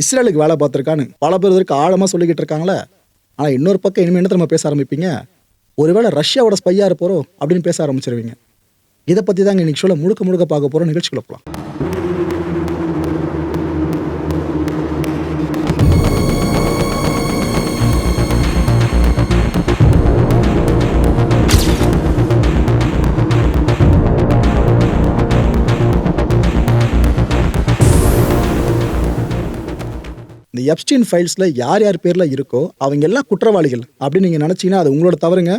இஸ்ரேலுக்கு வேலை பார்த்துருக்கான்னு பல பேர் இதற்கு ஆழமாக சொல்லிக்கிட்டு இருக்காங்களே. ஆனால் இன்னொரு பக்கம் இனிமேல் என்ன நம்ம பேச ஆரம்பிப்பீங்க? ஒருவேளை ரஷ்யாவோட ஸ்பையாக இருப்போரோ அப்படின்னு பேச ஆரம்பிச்சிருவீங்க. இதை பற்றி தாங்க இன்னைக்கு சொல்ல முழுக்க முழுக்க பார்க்க போகிறோம் நிகழ்ச்சிக்குள்ள போகலாம் எப்ஸ்டின் ஃபைல்ஸில் யார் யார் பேரில் இருக்கோ அவங்க எல்லாம் குற்றவாளிகள். அப்படின்னு நீங்கள் நினச்சிங்கன்னா அது உங்களோட தவறுங்க.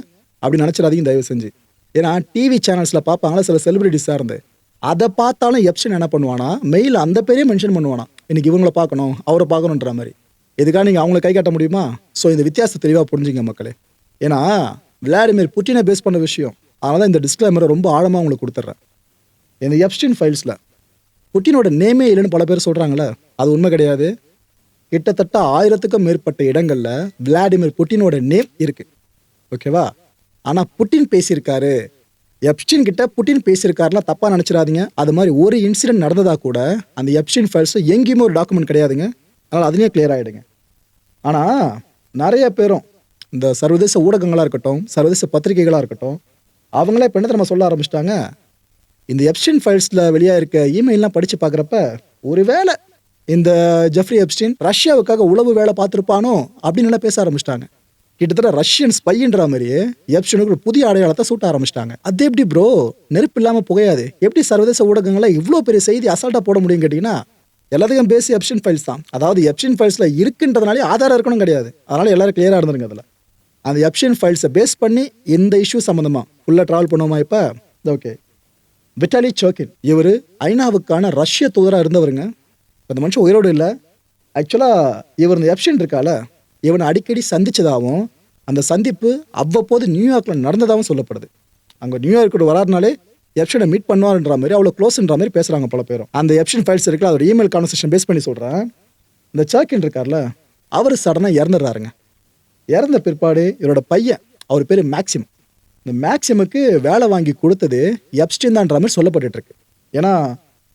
அப்படி நினச்சிடாதீங்க தயவு செஞ்சு. ஏன்னா டிவி சேனல்ஸில் பார்ப்பாங்களா சில செலிபிரிட்டிஸாக இருந்து அதை பார்த்தாலும் எப்ஸ்டின் என்ன பண்ணுவானா மெயில் அந்த பேரையே மென்ஷன் பண்ணுவானா. இன்றைக்கி இவங்கள பார்க்கணும் அவரை பார்க்கணுன்ற மாதிரி. இதுக்காக நீங்கள் அவங்கள கை காட்ட முடியுமா? ஸோ இந்த வித்தியாசத்தை தெளிவாக புரிஞ்சுங்க மக்களே. ஏன்னா விளாடிமிர் புட்டினை பேஸ் பண்ண விஷயம். அதனால் தான் இந்த டிஸ்க்ளைமரை ரொம்ப ஆழமாக உங்களுக்கு கொடுத்துட்றேன். இந்த எப்ஸ்டின் ஃபைல்ஸில் புட்டினோட நேமே இல்லைன்னு பல பேர் சொல்கிறாங்களே அது உண்மை கிடையாது. கிட்டத்தட்ட ஆயிரத்துக்கும் மேற்பட்ட இடங்கள்ல விளாடிமிர் புட்டினோட நேம் இருக்கு. ஓகேவா? ஆனா புட்டின் பேசியிருக்காரு. எப்ஸ்டின் கிட்ட புட்டின் பேசியிருக்காருலாம் தப்பா நினைச்சிடாதீங்க. அது மாதிரி ஒரு இன்சிடென்ட் நடந்ததா கூட அந்த எப்ஸ்டின் ஃபைல்ஸ் எங்கேயுமே ஒரு டாக்குமெண்ட் கிடையாதுங்க. அதனால் அதுலேயே கிளியர் ஆகிடுங்க ஆனால் நிறைய பேரும் இந்த சர்வதேச ஊடகங்களாக இருக்கட்டும் சர்வதேச பத்திரிகைகளாக இருக்கட்டும் அவங்களே இப்போ என்ன நம்ம சொல்ல ஆரம்பிச்சிட்டாங்க? இந்த எப்ஸ்டின் ஃபைல்ஸில் வெளியாக இருக்க இமெயிலெலாம் படித்து பார்க்குறப்ப ஒருவேளை இந்த ஜெஃப்ரி எப்ஸ்டின் ரஷ்யாவுக்காக உளவு வேலை பார்த்துருப்பானோ அப்படின்னு எல்லாம் பேச ஆரம்பிச்சிட்டாங்க. கிட்டத்தட்ட ரஷ்யன் ஸ்பைன்ற மாதிரியே எப்ஸ்டினுக்கு ஒரு புதிய அடையாளத்தை சூட்ட ஆரம்பிச்சிட்டாங்க. அது எப்படி ப்ரோ நெருப்பு இல்லாமல் புகையாது. எப்படி சர்வதேச ஊடகங்களை இவ்வளோ பெரிய செய்தி அசால்ட்டாக போட முடியும் கேட்டிங்கன்னா எல்லாத்துக்கும் பேசி எப்ஸ்டின் ஃபைல்ஸ் தான். அதாவது எப்ஸ்டின் ஃபைல்ஸில் இருக்குன்றதுனாலே ஆதாரம் இருக்கணும் கிடையாது. அதனால எல்லாரும் கிளியராக இருந்துருங்க அதில். அந்த எப்ஷன் ஃபைல்ஸை பேஸ் பண்ணி இந்த இஷ்யூ சம்மந்தமாக ஃபுல்லாக ட்ராவல் பண்ணுவோமா இப்போ? Okay Vitaly Churkin. இவர் ஐநாவுக்கான ரஷ்ய தூதராக இருந்தவருங்க. அந்த இந்த மனுஷன் உயிரோடு இல்லை. ஆக்சுவலாக இவர் இந்த எப்ஷன் இருக்கால இவனை அடிக்கடி சந்தித்ததாகவும் அந்த சந்திப்பு அவ்வப்போது நியூயார்க்கில் நடந்ததாகவும் சொல்லப்படுது. அங்கே நியூயார்க்கோட வராருனாலே எப்ஷனை மீட் பண்ணுவார்ன்ற மாதிரி அவ்வளோ க்ளோஸ்ன்ற மாதிரி பேசுகிறாங்க பல பேரும். அந்த எப்ஷன் ஃபைல்ஸ் இருக்குல்ல அதோட இமெயில் கான்வர்சேஷன் பேஸ் பண்ணி சொல்கிறேன் இந்த சர்க்கின் இருக்கார்ல அவர் சடனாக இறந்துடுறாருங்க. இறந்த பிற்பாடு இவரோட பையன் அவர் பேர் மேக்சிம் இந்த மேக்சிமுக்கு வேலை வாங்கி கொடுத்தது எப்ஸ்டின் தான்ற மாதிரி சொல்லப்பட்டுட்டு ஏன்னா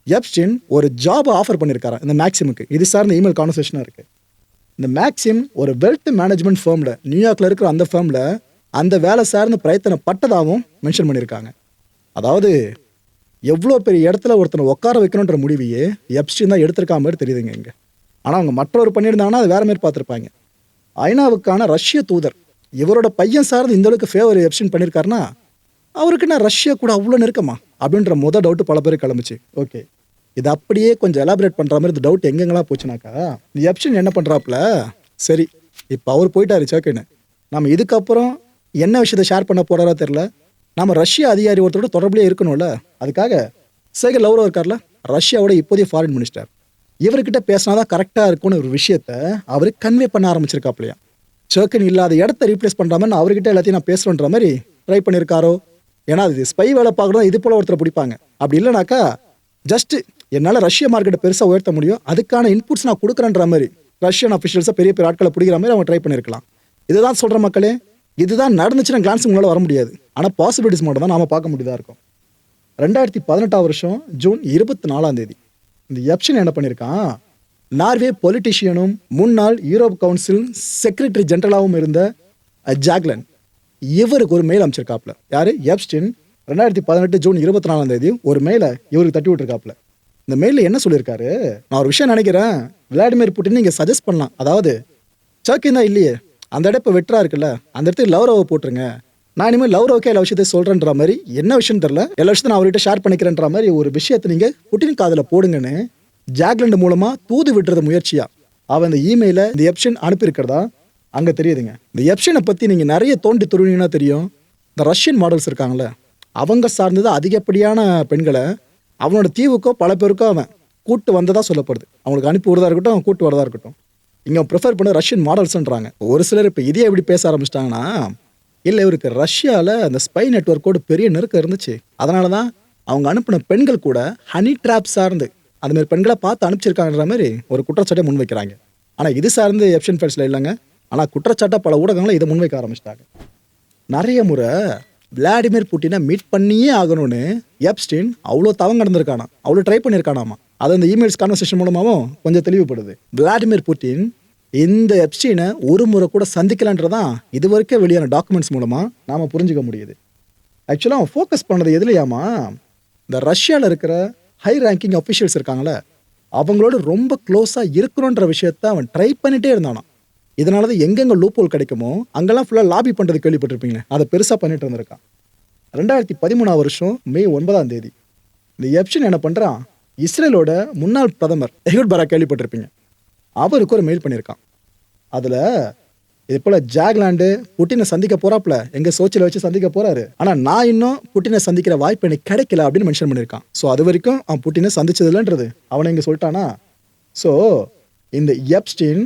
எப்ஸ்டின் ஒரு ஜாப் ஆஃபர் பண்ணியிருக்காரா இந்த மேக்ஸிமுக்கு இது சார்ந்த இமெயில் கான்வர்சேஷனாக இருக்குது இந்த மேக்ஸிம் ஒரு வெல்த் மேனேஜ்மெண்ட் ஃபேமில் நியூயார்க்கில் இருக்கிற அந்த ஃபேமில் அந்த வேலை சார்ந்த பிரயத்தனப்பட்டதாகவும் மென்ஷன் பண்ணியிருக்காங்க அதாவது எவ்வளோ பெரிய இடத்துல ஒருத்தனை உட்கார வைக்கணுன்ற முடிவையே எப்ஸ்டின் தான் எடுத்திருக்கா மாதிரி தெரியுதுங்க இங்கே. ஆனால் அவங்க மற்றவர் பண்ணியிருந்தாங்கன்னா அது வேற மாதிரி பார்த்துருப்பாங்க. ஐநாவுக்கான ரஷ்ய தூதர் இவரோட பையன் சார்ந்து இந்தளவுக்கு ஃபேவர் எப்ஸ்டின் பண்ணியிருக்காருன்னா அவருக்கு நான் ரஷ்யா கூட அவ்வளோ நெருக்கமா? அப்படின்ற மொதல் டவுட் பல பேருக்கு கிளம்பிச்சு. ஓகே இது அப்படியே கொஞ்சம் எலாபரேட் பண்ணுற மாதிரி இந்த டவுட் எங்கெங்கெல்லாம் போச்சுனாக்கா இந்த எப்ஷன் என்ன பண்ணுறாப்புல சரி இப்போ அவர் போயிட்டாரு சேக்குன்னு நம்ம இதுக்கப்புறம் என்ன விஷயத்தை ஷேர் பண்ண போறாரோ தெரில நம்ம ரஷ்ய அதிகாரி ஒருத்தரோட தொடர்புலேயே இருக்கணும்ல. அதுக்காக சேகர் லவ்ரோ இருக்கார்ல ரஷ்யாவோட இப்போதைய ஃபாரின் மினிஸ்டர் இவர்கிட்ட பேசினாதான் கரெக்டாக இருக்கும்னு ஒரு விஷயத்த அவர் கன்வே பண்ண ஆரம்பிச்சிருக்காப்லையா சர்க்கன் இல்லாத இடத்த ரீப்ளேஸ் பண்ணுற மாதிரி நான் அவர்கிட்ட எல்லாத்தையும் நான் பேசுகிறேன்ற மாதிரி ட்ரை பண்ணியிருக்காரோ ஏன்னா அது ஸ்பை வேலை பார்க்கணும் இது போல் ஒருத்தர் பிடிப்பாங்க. அப்படி இல்லைனாக்கா ஜஸ்ட் என்னால் ரஷ்ய மார்க்கெட்டை பெருசாக உயர்த்த முடியும். அதுக்கான இன்புட்ஸ் நான் கொடுக்குறேன்ற மாதிரி ரஷ்யன் அஃபிஷியல்ஸாக பெரிய பெரிய ஆட்களை பிடிக்கிற மாதிரி அவங்க ட்ரை பண்ணியிருக்கலாம். இதுதான் சொல்கிற மக்களே. இதுதான் நடந்துச்சுன்னா கிளான்ஸ் உங்களால் வர முடியாது. ஆனால் பாசிபிலிட்டிஸ் மட்டும் தான் நாம் பார்க்க முடியதா இருக்கும். ரெண்டாயிரத்தி பதினெட்டாம் வருஷம் ஜூன் இருபத்தி நாலாம் தேதி. இந்த எப்ஷன் என்ன பண்ணியிருக்கான்? நார்வே பொலிட்டிஷியனும் முன்னாள் யூரோப் கவுன்சில் செக்ரட்டரி ஜெனரலாகவும் இருந்த ஜாக்லன். இவருக்கு ஒரு மெயில் அமைச்சிருக்காப்ல யாரு? எப்ஸ்டின் ரெண்டாயிரத்தி பதினெட்டு ஜூன் இருபத்தி நாலாம் தேதி ஒரு மெயிலை இவருக்கு தட்டி விட்டுருக்காப்ல இந்த மெயிலில் என்ன சொல்லியிருக்காரு? நான் ஒரு விஷயம் நினைக்கிறேன். விளாடிமிர் புட்டின் நீங்கள் சஜஸ்ட் பண்ணலாம். அதாவது சர்க்கின் தான் இல்லையே. அந்த இடம் இப்போ வெட்டரா இருக்குல்ல. அந்த இடத்துக்கு லவ்ரவை போட்டுருங்க. நான் இனிமேல் லவ்ரவுக்கே எல்லா விஷயத்தையும் சொல்கிறேன்ற மாதிரி என்ன விஷயம் தெரில எல்லா விஷயத்தையும் நான் அவர்கிட்ட ஷேர் பண்ணிக்கிறேன்ற மாதிரி ஒரு விஷயத்தை நீங்கள் புட்டின் காதில் போடுங்கன்னு ஜாக்லண்ட் மூலமாக தூது விட்டுறது முயற்சியாக அவன் இந்த இமெயிலை இந்த எப்ஷன் அனுப்பியிருக்கிறதா? அங்கே தெரியுதுங்க. இந்த எப்ஷனை பற்றி நீங்கள் நிறைய தோண்டி துருவினீங்கன்னா தெரியும். இந்த ரஷ்யன் மாடல்ஸ் இருக்காங்கள அவங்க சார்ந்தது அதிகப்படியான பெண்களை அவனோட தீவுக்கோ பல பேருக்கோ அவன் கூட்டு வந்ததாக சொல்லப்படுது. அவங்களுக்கு அனுப்பி விடுறதா இருக்கட்டும் அவன் கூட்டு வரதா இருக்கட்டும். இங்கே ப்ரிஃபர் பண்ண ரஷ்யன் மாடல்ஸ்ன்றாங்க ஒரு சிலர் இப்போ இதே எப்படி பேச ஆரம்பிச்சிட்டாங்கன்னா இல்லை இவருக்கு ரஷ்யாவில் அந்த ஸ்பை நெட்ஒர்க்கோட பெரிய நெருக்கம் இருந்துச்சு. அதனால தான் அவங்க அனுப்பின பெண்கள் கூட ஹனி ட்ராப் சார்ந்து அந்தமாரி பெண்களை பார்த்து அனுப்பிச்சிருக்காங்கன்ற மாதிரி ஒரு குற்றச்சாட்டை முன்வைக்கிறாங்க. ஆனால் இது சார்ந்து எப்ஷன் ஃபைல்ஸில் இல்லைங்க. ஆனால் குற்றச்சாட்டை பல ஊடகங்களும் இதை முன்வைக்க ஆரம்பிச்சிட்டாங்க. நிறைய முறை விளாடிமிர் புட்டினை மீட் பண்ணியே ஆகணும்னு எப்ஸ்டின் அவ்வளோ தவம் கடந்திருக்கானா? அவ்வளோ ட்ரை பண்ணியிருக்கானாமா? அது அந்த இமெயில்ஸ் கான்வர்சேஷன் மூலமாகவும் கொஞ்சம் தெளிவுபடுது. விளாடிமிர் புட்டின் இந்த எப்ஸ்டீனை ஒரு முறை கூட சந்திக்கலான்றதான் இது வரைக்கும் வெளியான டாக்குமெண்ட்ஸ் மூலமாக நாம் புரிஞ்சுக்க முடியுது. ஆக்சுவலாக அவன் ஃபோக்கஸ் பண்ணது எதுலையாமா? இந்த ரஷ்யாவில் இருக்கிற ஹை ரேங்கிங் அஃபிஷியல்ஸ் இருக்காங்களே அவங்களோட ரொம்ப க்ளோஸாக இருக்கணுன்ற விஷயத்த அவன் ட்ரை பண்ணிகிட்டே இருந்தானாம். இதனால தான் எங்கெங்கே லூப்போல் கிடைக்குமோ அங்கெல்லாம் ஃபுல்லாக லாபி பண்ணுறது கேள்விப்பட்டிருப்பீங்க அதை பெருசாக பண்ணிட்டு இருந்திருக்கான். ரெண்டாயிரத்தி பதிமூணாம் வருஷம் மே ஒன்பதாம் தேதி. இந்த எப்ஷன் என்ன பண்ணுறான் இஸ்ரேலோட முன்னாள் பிரதமர் எஹுட் பரா கேள்விப்பட்டிருப்பீங்க. அவருக்கு ஒரு மெயில் பண்ணியிருக்கான். அதில் இது போல் ஜாக்லாண்டு புட்டினை சந்திக்க போறாப்புல எங்கள் சோச்சியில் வச்சு சந்திக்க போறாரு. ஆனால் நான் இன்னும் புட்டினை சந்திக்கிற வாய்ப்பு எனக்கு கிடைக்கல அப்படின்னு மென்ஷன் பண்ணியிருக்கான். ஸோ அது வரைக்கும் அவன் புட்டினை சந்திச்சது இல்லைன்றது. அவனை இங்கே சொல்லிட்டானா? ஸோ இந்த எப்ஸ்டீன்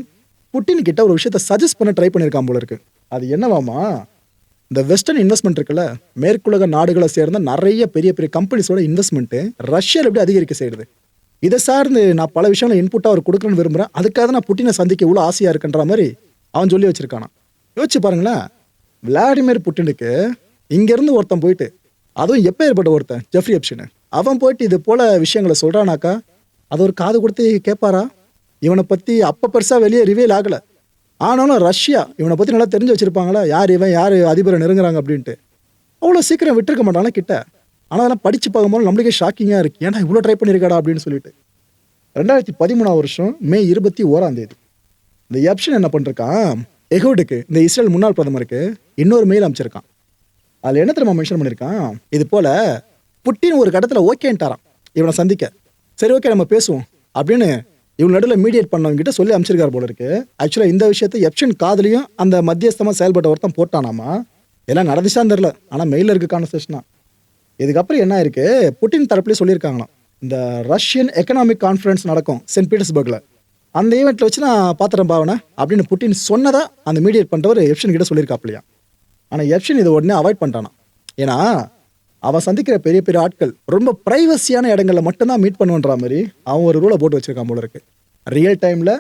புட்டின் கிட்ட ஒரு விஷயத்த சஜஸ்ட் பண்ண ட்ரை பண்ணியிருக்கான் போல இருக்கு. அது என்னவாமா இந்த வெஸ்டர்ன் இன்வெஸ்ட்மெண்ட் இருக்குல்ல மேற்குலக நாடுகளை சேர்ந்த நிறைய பெரிய பெரிய கம்பெனிஸோட இன்வெஸ்ட்மெண்ட்டு ரஷ்யாவில் எப்படி அதிகரிக்க செய்யுது? இதை சார்ந்து நான் பல விஷயங்களை இன்புட்டாக அவர் கொடுக்கணும்னு விரும்புகிறேன் அதுக்காக தான் நான் புட்டினை சந்திக்க இவ்வளோ ஆசையாக இருக்குன்ற மாதிரி அவன் சொல்லி வச்சுருக்கானா யோசிச்சு பாருங்களேன். விளாடிமிர் புட்டினுக்கு இங்கேருந்து ஒருத்தன் போயிட்டு அதுவும் எப்போ ஏற்பட்ட ஒருத்தன்? ஜெஃப்ரி எப்ஷனு அவன் போயிட்டு இது போல் விஷயங்களை சொல்கிறானாக்கா அது ஒரு காது கொடுத்து கேட்பாரா? இவனை பற்றி அப்போ பெருசாக வெளியே ரிவீல் ஆகலை. ஆனாலும் ரஷ்யா இவனை பற்றி நல்லா தெரிஞ்சு வச்சுருப்பாங்களா? யார் இவன்? யார் அதிபரை நெருங்குறாங்க அப்படின்ட்டு. அவ்வளோ சீக்கிரம் விட்டுருக்க மாட்டானா கிட்ட? ஆனால் அதெல்லாம் படித்து பார்க்கும்போது நம்மளுக்கே ஷாக்கிங்காக இருக்குது ஏன்னா இவ்வளோ ட்ரை பண்ணியிருக்காடா அப்படின்னு சொல்லிட்டு. ரெண்டாயிரத்தி பதிமூணாம் வருஷம் மே இருபத்தி ஓராம் தேதி. இந்த எப்ஷன் என்ன பண்ணிருக்கான்? எகோடுக்கு இந்த இஸ்ரேல் முன்னாள் பிரதமருக்கு இன்னொரு மெயில் அமைச்சிருக்கான் அதில் என்ன திரும்ப மென்ஷன் பண்ணியிருக்கான் இது போல் புட்டின் ஒரு கட்டத்தில் ஓகேன்ட்டாரான் இவனை சந்திக்க. சரி ஓகே நம்ம பேசுவோம். அப்படின்னு இவங்க நடுவில் மீடியேட் பண்ணவங்கிட்ட சொல்லி அமைச்சிருக்காரு போல இருக்கு. ஆக்சுவலாக இந்த விஷயத்தை எப்ஷன் காதலையும் அந்த மத்தியஸ்தமாக செயல்பட்ட ஒருத்தன் போட்டானாமா? எல்லாம் நடந்துச்சான்னு தெரில ஆனால் மெயிலில் இருக்க கான்வர்சேஷனா இதுக்கப்புறம் என்ன இருக்கு புட்டின் தரப்புலேயே சொல்லியிருக்காங்களாம். இந்த ரஷ்யன் எக்கனாமிக் கான்ஃபரன்ஸ் நடக்கும் சென்ட் பீட்டர்ஸ்பர்கில் அந்த ஈவெண்ட்டில் வச்சு நான் பாத்திரம் பாவனை. அப்படின்னு புட்டின் சொன்னதா அந்த மீடியேட் பண்ணுறவர் எப்ஷன் கிட்ட சொல்லியிருக்காப்லையா ஆனால் எப்ஷன் இதை உடனே அவாய்ட் பண்ணிட்டானா ஏன்னா அவன் சந்திக்கிற பெரிய பெரிய ஆட்கள் ரொம்ப ப்ரைவசியான இடங்கள்ல மட்டும்தான் மீட் பண்ணுன்ற மாதிரி அவன் ஒரு ரூலை போட்டு வச்சிருக்கான் போல இருக்கு. ரியல் டைமில்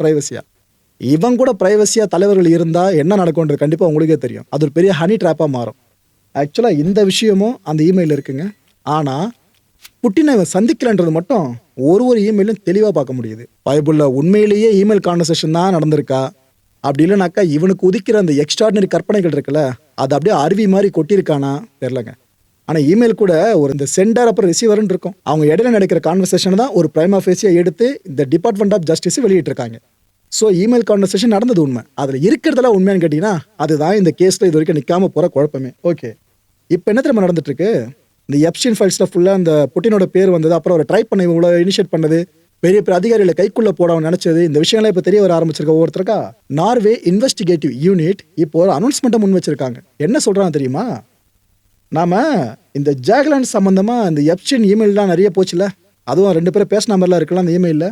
ப்ரைவசியாக இவன் கூட ப்ரைவசியாக தலைவர்கள் இருந்தால் என்ன நடக்கும்ன்றது கண்டிப்பாக உங்களுக்கே தெரியும். அது ஒரு பெரிய ஹனி ட்ராப்பாக மாறும். ஆக்சுவலாக இந்த விஷயமும் அந்த இமெயில் இருக்குங்க. ஆனால் புட்டினை இவன் சந்திக்கலன்றது மட்டும் ஒரு ஒரு இமெயிலும் தெளிவாக பார்க்க முடியுது. பைபிளில் உண்மையிலேயே இமெயில் கான்வர்சேஷன் தான் நடந்திருக்கா? அப்படி இல்லைனாக்கா இவனுக்கு உதிக்கிற அந்த எக்ஸ்ட்ராடினரி கற்பனைகள் இருக்குல்ல அது அப்படியே அருவி மாதிரி கொட்டியிருக்கானா? தெரிலங்க ஆனால் இமெயில் கூட ஒரு இந்த சென்டர் அப்புறம் ரிசீவர்னு இருக்கும். அவங்க இடையில நடக்கிற கான்வர்சேஷனை தான் ஒரு பிரைமா ஃபேஸியாக எடுத்து இந்த டிபார்ட்மெண்ட் ஆஃப் ஜஸ்டிஸ் வெளியிட்டிருக்காங்க. ஸோ இமெயில் கான்வர்சேஷன் நடந்தது உண்மை. அதில் இருக்கிறதெல்லாம் உண்மையானு கேட்டிங்கன்னா அதுதான் இந்த கேஸில் இது வரைக்கும் நிற்காம போகிற குழப்பமே. ஓகே இப்போ என்ன திரும்ப நடந்துட்டு இருக்கு இந்த எப்ஷின் ஃபைல்ஸில் ஃபுல்லாக அந்த புட்டினோட பேர் வந்தது அப்புறம் அவரை ட்ரை பண்ண இவ்வளோ இனிஷியேட் பண்ணது பெரிய பெரிய அதிகாரிகளை கைக்குள்ளே போட நினச்சது இந்த விஷயங்கள்லாம் இப்போ தெரிய வர ஆரம்பிச்சிருக்க ஒவ்வொருத்தருக்கா? நார்வே இன்வெஸ்டிகேட்டிவ் யூனிட் இப்போ ஒரு அனௌன்ஸ்மெண்ட்டை முன் வச்சிருக்காங்க. என்ன சொல்கிறாங்க தெரியுமா? நாம இந்த ஜாக்லாண்ட் சம்மந்தமாக இந்த எப்சின் இமெயில்லாம் நிறைய போச்சுல. அதுவும் ரெண்டு பேரும் பேசின மாதிரிலாம் இருக்கலாம் அந்த இமெயிலில்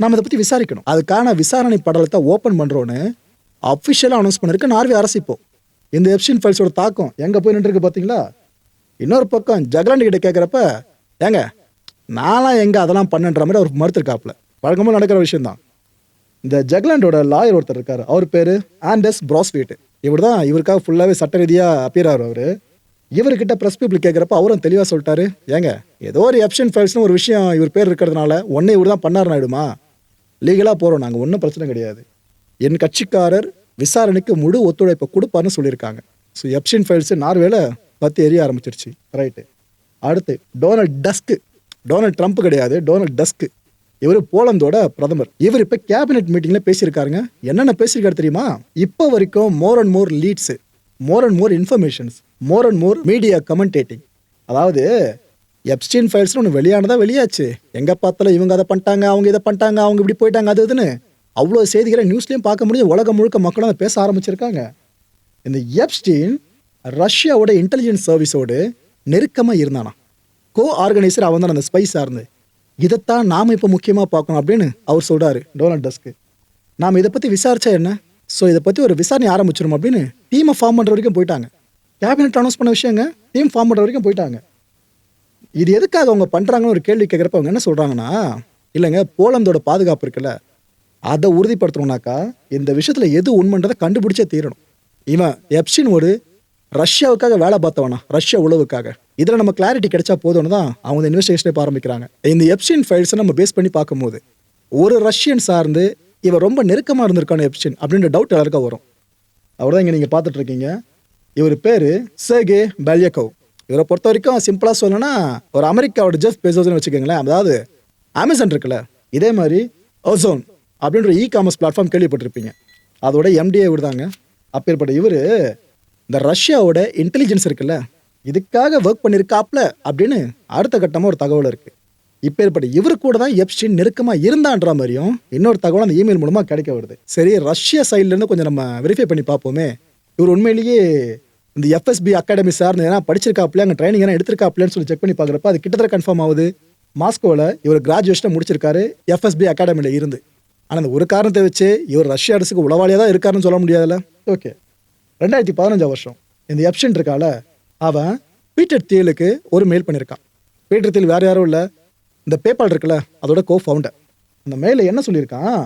நாம் இதை பற்றி விசாரிக்கணும். அதுக்கான விசாரணை படலத்தை ஓப்பன் பண்ணுறோன்னு அஃபிஷியலாக அனௌன்ஸ் பண்ணிருக்கு நார்வே அரசு இப்போ. இந்த எப்சின் ஃபைல்ஸோட தாக்கம் எங்கே போய் நின்றுருக்கு பார்த்தீங்களா இன்னொரு பக்கம் ஜக்லாண்ட் கிட்ட கேட்குறப்ப ஏங்க நான்லாம் எங்கே அதெல்லாம் பண்ணன்ற மாதிரி அவர் மறுத்துருக்காப்புல. வழக்கமாக நடக்கிற விஷயந்தான் இந்த ஜக்லாண்டோட லாயர் ஒருத்தர் இருக்கார். அவர் பேர் ஆண்டஸ் ப்ராஸ்வீட் இவர் தான் இவருக்காக ஃபுல்லாகவே சட்ட ரீதியாக அப்பியர் ஆகிறார் அவர் இவர்கிட்ட ப்ரெஸ் பீப்புள் கேட்குறப்ப அவரும் தெளிவாக சொல்லிட்டாரு. ஏங்க ஏதோ ஒரு எப்ஷன் ஃபைல்ஸ்னு ஒரு விஷயம் இவர் பேர் இருக்கிறதுனால ஒன்னே இவர் தான் பண்ணார் ஆயிடுமா? லீகலாக போகிறோம் நாங்கள் ஒன்றும் பிரச்சனை கிடையாது. என் கட்சிக்காரர் விசாரணைக்கு முழு ஒத்துழைப்பை கொடுப்பார்னு சொல்லியிருக்காங்க. ஸோ எப்ஷன் ஃபைல்ஸ் நார்வேல பற்றி எரிய ஆரம்பிச்சிருச்சு. ரைட்டு அடுத்து டொனால்ட் டஸ்க்கு டொனால்ட் ட்ரம்ப் கிடையாது டொனால்ட் டஸ்க்கு இவர் போலந்தோட பிரதமர். இவர் இப்போ கேபினெட் மீட்டிங்கில் பேசியிருக்காருங்க. என்னென்ன பேசியிருக்காரு தெரியுமா? இப்போ வரைக்கும் more and more leads more and more informations more and more media commentating அதாவது எப்ஸ்டீன் ஃபைல்ஸ்னு ஒன்று வெளியானதா வெளியாச்சு. எங்கே பார்த்தாலும் இவங்க அதை பண்ணிட்டாங்க அவங்க இதை பண்ணிட்டாங்க அவங்க இப்படி போயிட்டாங்க அது இதுன்னு அவ்வளோ செய்திகளை நியூஸ்லேயும் பார்க்க முடியும். உலகம் முழுக்க மக்களும் அதை பேச ஆரம்பிச்சிருக்காங்க. இந்த எப்ஸ்டீன் ரஷ்யாவோட இன்டெலிஜென்ஸ் சர்வீஸோடு நெருக்கமாக இருந்தானா கோ ஆர்கனைசர் அவன் தான் அந்த ஸ்பை சார்ந்து. இதைத்தான் நாம் இப்போ முக்கியமாக பார்க்கணும் அப்படின்னு அவர் சொல்கிறாரு டோனால்ட் டஸ்க்கு. நாம் இதை பற்றி விசாரிச்சா என்ன? ஸோ இதை பற்றி ஒரு விசாரணை ஆரம்பிச்சிடும் அப்படின்னு டீமை ஃபார்ம் பண்ணுற வரைக்கும் போயிட்டாங்க. கேபினெட் அனௌன்ஸ் பண்ண விஷயங்க டீம் ஃபார்ம் பண்ணுற வரைக்கும் போயிட்டாங்க. இது எதுக்காக அவங்க பண்ணுறாங்கன்னு ஒரு கேள்வி கேட்குறப்ப அவங்க என்ன சொல்கிறாங்கன்னா இல்லைங்க போலந்தோட பாதுகாப்பு இருக்குல்ல அதை உறுதிப்படுத்தணும்னாக்கா இந்த விஷயத்தில் எது உண்மைன்றதை கண்டுபிடிச்சே தீரணும். இவன் எப்சின் ஒரு ரஷ்யாவுக்காக வேலை பார்த்தவனா ரஷ்யா உளவுக்காக. இதில் நம்ம கிளாரிட்டி கிடைச்சா போதும்னு தான் அவங்க இந்த இன்வெஸ்டிகேஷனே ஆரம்பிக்கிறாங்க இந்த எப்சின் ஃபைல்ஸை நம்ம பேஸ் பண்ணி பார்க்கும்போது ஒரு ரஷ்யன் சார்ந்து இவன் ரொம்ப நெருக்கமாக இருந்திருக்கான எப்சின் அப்படின்ற டவுட் எல்லாருக்கும் வரும். அவர் தான் இங்கே நீங்கள் பார்த்துட்ருக்கீங்க. இவர் பேர் சேகே பெல்யக்கோவ் இவரை பொறுத்த வரைக்கும் சிம்பிளாக சொல்லணும்னா ஒரு அமெரிக்காவோட ஜெஃப் பேசோஸ்னு வச்சுக்கோங்களேன் அதாவது அமேசான் இருக்குல்ல இதே மாதிரி ஓசோன் அப்படின்ற இ காமர்ஸ் பிளாட்ஃபார்ம் கேள்விப்பட்டிருப்பீங்க. அதோட எம்டிஏ விடுதாங்க அப்பேற்பட்ட இவர் இந்த ரஷ்யாவோட இன்டெலிஜென்ஸ் இருக்குல்ல இதுக்காக ஒர்க் பண்ணியிருக்காப்ல அப்படின்னு அடுத்த கட்டமாக ஒரு தகவல் இருக்குது இப்பேற்பட்ட இவர் கூட தான் எப்ஸ்டின் நெருக்கமாக இருந்தான்ற மாதிரியும் இன்னொரு தகவல் அந்த இமெயில் மூலமாக கிடைக்க வருது. சரி ரஷ்யா சைட்லேருந்து கொஞ்சம் நம்ம வெரிஃபை பண்ணி பார்ப்போமே. இவர் உண்மையிலேயே இந்த எஃப்எஸ்பி அகாடமி சார் ஏன்னா படிச்சிருக்காப்ல அங்கே ட்ரைனிங் ஏன்னா எடுத்திருக்காப்லன்னு சொல்லி செக் பண்ணி பார்க்குறப்ப அது கிட்டத்தட்ட கன்ஃபார்ம் ஆகுது. மாஸ்கோவில் இவர் கிராஜுவேஷனை முடிச்சிருக்காரு எஃப்எஸ்பி அகாடமியில் இருந்து. ஆனால் அந்த ஒரு காரணத்தை வச்சு இவர் ரஷ்ய அரசுக்கு உளவாளியாக தான் இருக்காருன்னு சொல்ல முடியாதுல்ல? ஓகே ரெண்டாயிரத்தி பதினஞ்சாம் வருஷம். இந்த எப்ஷன் இருக்கால அவன் பீட்டர் தேலுக்கு ஒரு மெயில் பண்ணியிருக்கான். பீட்டர் தியல் வேறு யாரும் இல்லை. இந்த பேபால் இருக்குல்ல அதோட கோ ஃபவுண்டர் அந்த மேலே என்ன சொல்லியிருக்கான்?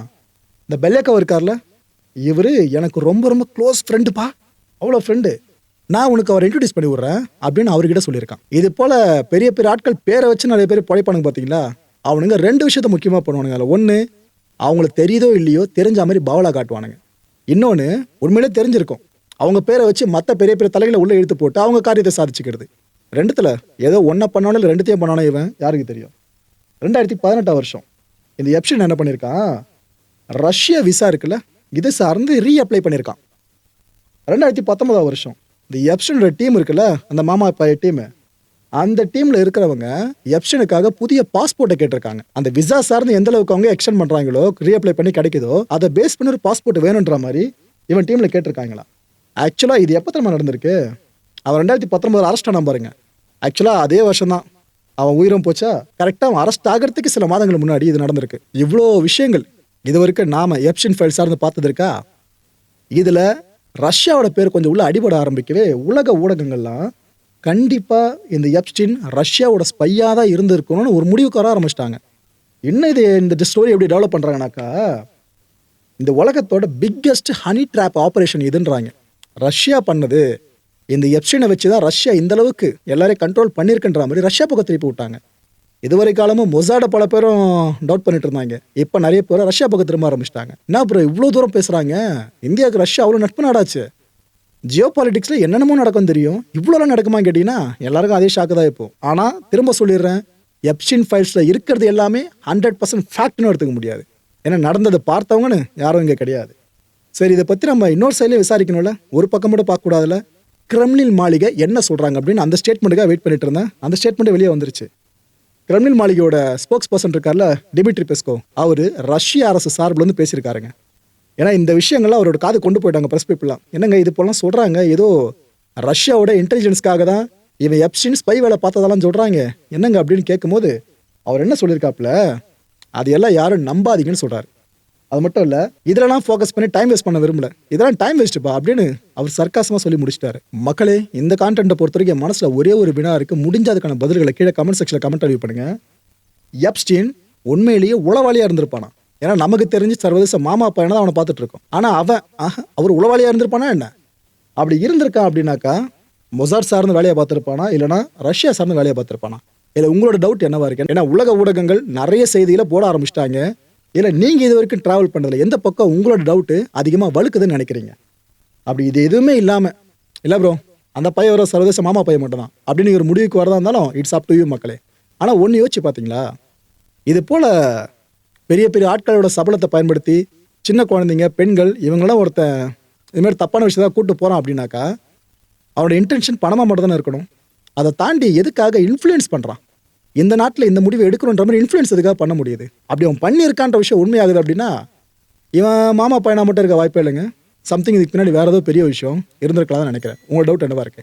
இந்த பெல்லேக்கா இருக்கார்ல இவர் எனக்கு ரொம்ப ரொம்ப க்ளோஸ் ஃப்ரெண்டுப்பா அவ்வளோ ஃப்ரெண்டு நான் உனக்கு அவர் இன்ட்ரடியூஸ் பண்ணி விட்றேன் அப்படின்னு அவர்கிட்ட சொல்லியிருக்கான். இது போல் பெரிய பெரிய ஆட்கள் பேரை வச்சு நிறைய பேர் பழைப்பானுங்க பார்த்தீங்களா அவனுங்க ரெண்டு விஷயத்த முக்கியமாக பண்ணுவானுங்க. அதில் ஒன்று அவங்களுக்கு தெரியுதோ இல்லையோ தெரிஞ்ச மாதிரி பவலா காட்டுவானுங்க. இன்னொன்று உண்மையிலே தெரிஞ்சிருக்கும். அவங்க பேரை வச்சு மற்ற பெரிய பெரிய தலைகளை உள்ளே இழுத்து போட்டு அவங்க காரியத்தை சாதிச்சுக்கிறது. ரெண்டுத்தில் ஏதோ ஒன்றை பண்ணாலும் இல்லை ரெண்டுத்தையும் பண்ணானோ இவன் யாருக்கு தெரியும்? ரெண்டாயிரத்தி பதினெட்டாம் வருஷம். இந்த எப்ஷன் என்ன பண்ணியிருக்கான் ரஷ்ய விசா இருக்குல்ல இது சார்ந்து ரீஅப்ளை பண்ணியிருக்கான் ரெண்டாயிரத்தி பத்தொன்பதாம் வருஷம். இந்த எப்ஷனோட டீம் இருக்குல்ல அந்த மாமா பைய டீம் அந்த டீமில் இருக்கிறவங்க எப்ஷனுக்காக புதிய பாஸ்போர்ட்டை கேட்டிருக்காங்க. அந்த விசா சார்ந்து எந்த அளவுக்கு அவங்க எக்ஸ்டெண்ட் பண்ணுறாங்களோ ரீஅப்ளை பண்ணி கிடைக்குதோ அதை பேஸ் பண்ணி ஒரு பாஸ்போர்ட் வேணுன்ற மாதிரி இவன் டீமில் கேட்டிருக்காங்களா? ஆக்சுவலாக இது எப்போ தெரியுமா நடந்திருக்கு? அவர் ரெண்டாயிரத்தி பத்தொன்பது அரெஸ்ட் ஆன பாருங்க. ஆக்சுவலாக அதே வருஷம் தான் அவன் உயிரும் போச்சா? கரெக்டாக அவன் அரெஸ்ட் ஆகிறதுக்கு சில மாதங்கள் முன்னாடி இது நடந்திருக்கு. இவ்வளோ விஷயங்கள். இது வரைக்கும் நாம எப்ஷன் ஃபைல் சார்ந்து பார்த்தது இருக்கா? இதில் ரஷ்யாவோட பேர் கொஞ்சம் உள்ள அடிபட ஆரம்பிக்கவே உலக ஊடகங்கள்லாம் கண்டிப்பாக இந்த எப்ஸ்டின் ரஷ்யாவோட ஸ்பையாக தான் இருந்திருக்கணும்னு ஒரு முடிவுக்கு வர ஆரம்பிச்சிட்டாங்க. இன்னும் இது? இந்த ஸ்டோரி எப்படி டெவலப் பண்ணுறாங்கனாக்கா இந்த உலகத்தோட பிக்கெஸ்ட் ஹனி ட்ராப் ஆப்ரேஷன் இதுன்றாங்க. ரஷ்யா பண்ணது இந்த எப்ஷனை வச்சு தான் ரஷ்யா இந்த அளவுக்கு எல்லாரையும் கண்ட்ரோல் பண்ணியிருக்குன்ற மாதிரி ரஷ்யா பக்கம் திருப்பி விட்டாங்க. இதுவரை காலமும் மொசாட பல பேரும் டவுட் பண்ணிட்டு இருந்தாங்க. இப்போ நிறைய பேர் ரஷ்யா பக்கம் திரும்ப ஆரம்பிச்சிட்டாங்க. என்ன அப்புறம் இவ்வளோ தூரம் பேசுகிறாங்க இந்தியாவுக்கு ரஷ்யா அவ்வளோ நட்பு நாடாச்சு. ஜியோ பாலிட்டிக்ஸில் என்னென்னமோ நடக்கும் தெரியும். இவ்வளோலாம் நடக்குமா கேட்டிங்கன்னா எல்லாருக்கும் அதே ஷாக்கு தான் இப்போ. ஆனால் திரும்ப சொல்லிடுறேன். எப்ஷின் ஃபைல்ஸில் இருக்கிறது எல்லாமே ஹண்ட்ரட் பர்சன்ட் ஃபேக்ட்னு எடுத்துக்க முடியாது. ஏன்னா நடந்ததை பார்த்தவங்கன்னு யாரும் இங்கே கிடையாது. சரி இதை பற்றி நம்ம இன்னொரு சைடில் விசாரிக்கணும்ல? ஒரு பக்கம் மட்டும் பார்க்கக்கூடாதுல்ல? கிரெம்லின் மாளிகை என்ன சொல்கிறாங்க அப்படின்னு அந்த ஸ்டேட்மெண்ட்டுக்காக வெயிட் பண்ணிட்டு இருந்தேன். அந்த ஸ்டேட்மெண்ட்டே வெளியே வந்துருச்சு. கிரெம்லின் மாளிகையோட ஸ்போக்ஸ் பர்சன் இருக்கார்ல டிமிட்ரி பெஸ்கோ அவர் ரஷ்ய அரசு சார்பில் வந்து பேசியிருக்காருங்க. ஏன்னா இந்த விஷயங்கள்லாம் அவரோட காது கொண்டு போயிட்டாங்க ப்ரெஸ் பீப்புளாம் என்னங்க இது போலாம் சொல்கிறாங்க ஏதோ ரஷ்யாவோட இன்டெலிஜென்ஸ்க்காக தான் இவன் எப்சின் ஸ்பை வேலை பார்த்ததெல்லாம் சொல்கிறாங்க என்னங்க அப்படின்னு கேட்கும்போது அவர் என்ன சொல்லியிருக்காப்புல? அது எல்லாம் யாரும் நம்பாதீங்கன்னு சொல்கிறார் அது மட்டும் இல்லை இதெல்லாம் ஃபோக்கஸ் பண்ணி டைம் வேஸ்ட் பண்ண விரும்பல. இதெல்லாம் டைம் வேஸ்ட்டுப்பா அப்படின்னு அவர் சர்க்காசமாக சொல்லி முடிச்சிட்டாரு. மக்களே இந்த கான்டென்ட்டை பொறுத்த வரைக்கும் என் மனசில் ஒரே ஒரு வினா இருக்கு. முடிஞ்ச அதுக்கான பதில்களை கீழே கமெண்ட் செக்ஷனில் கமெண்ட் அறிவு பண்ணுங்க. எப்ஸ்டீன் உண்மையிலேயே உளவாளியாக இருந்திருப்பானா? ஏன்னா நமக்கு தெரிஞ்சு சர்வதேச மாமா பையனை தான் அவனை பார்த்துட்டு இருக்கோம். ஆனால் அவன் அவர் உளவாளியாக இருந்திருப்பானா என்ன? அப்படி இருந்திருக்கான் அப்படின்னாக்கா மொசார் சார்ந்த வேலையை பார்த்துருப்பானா? இல்லைனா ரஷ்யா சார்ந்து வேலையை பார்த்துருப்பானா? இல்லை உங்களோட டவுட் என்னவா இருக்கு? ஏன்னா உலக ஊடகங்கள் நிறைய செய்தியில் போட ஆரம்பிச்சிட்டாங்க. இல்லை நீங்கள் இது வரைக்கும் ட்ராவல் பண்ணதில்ல எந்த பக்கம் உங்களோட டவுட்டு அதிகமாக வலுக்குதுன்னு நினைக்கிறீங்க? அப்படி இது எதுவுமே இல்லாமல் இல்லை ப்ரோ அந்த பையன் வர சர்வதேச மாமா பையன் மட்டும் தான். அப்படின்னு ஒரு முடிவுக்கு வரதா இருந்தாலும் இட்ஸ் அப் டு யூ மக்களே. ஆனால் ஒன்று யோசிச்சு பார்த்தீங்களா இது போல் பெரிய பெரிய ஆட்களோட சபலத்தை பயன்படுத்தி சின்ன குழந்தைங்க பெண்கள் இவங்களாம் ஒருத்தன் இதுமாதிரி தப்பான விஷயத்தை கூப்பிட்டு போகிறான் அப்படின்னாக்கா அவனோட இன்டென்ஷன் பணமாக மட்டும் தானே இருக்கணும். அதை தாண்டி எதுக்காக இன்ஃப்ளூயன்ஸ் பண்ணுறான் இந்த நாட்டில் இந்த முடிவை எடுக்கணுன்ற மாதிரி இன்ஃப்ளூயன்ஸ் எதுக்காக பண்ண முடியுது? அப்படி அவன் பண்ணியிருக்கான்ற விஷயம் உண்மையாகுது அப்படின்னா இவன் மாமா பையனா மட்டும் இருக்க வாய்ப்பே இல்லைங்க. சம்திங் இதுக்கு பின்னாடி வேற ஏதோ பெரிய விஷயம் இருந்திருக்கலாம் நினைக்கிறேன். உங்களோட டவுட் என்னவா இருக்கு?